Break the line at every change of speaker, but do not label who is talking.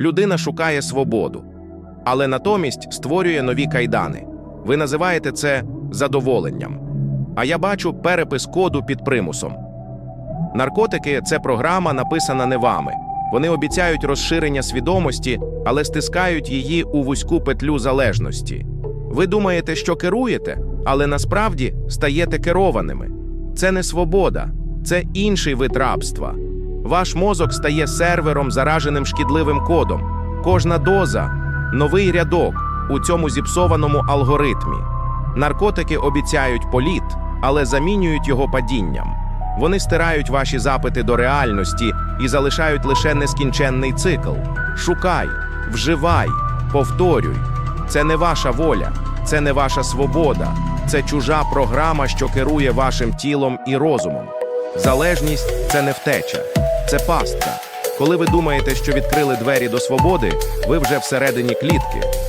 людина шукає свободу, але натомість створює нові кайдани. Ви називаєте це задоволенням. А я бачу перепис коду під примусом. Наркотики це програма, написана не вами. Вони обіцяють розширення свідомості, але стискають її у вузьку петлю залежності. Ви думаєте, що керуєте, але насправді стаєте керованими. Це не свобода, це інший вид рабства. Ваш мозок стає сервером, зараженим шкідливим кодом. Кожна доза новий рядок у цьому зіпсованому алгоритмі. Наркотики обіцяють політ, але замінюють його падінням. Вони стирають ваші запити до реальності і залишають лише нескінченний цикл. Шукай, вживай, повторюй. Це не ваша воля, це не ваша свобода, це чужа програма, що керує вашим тілом і розумом. Залежність це не втеча, це пастка. Коли ви думаєте, що відкрили двері до свободи, ви вже всередині клітки.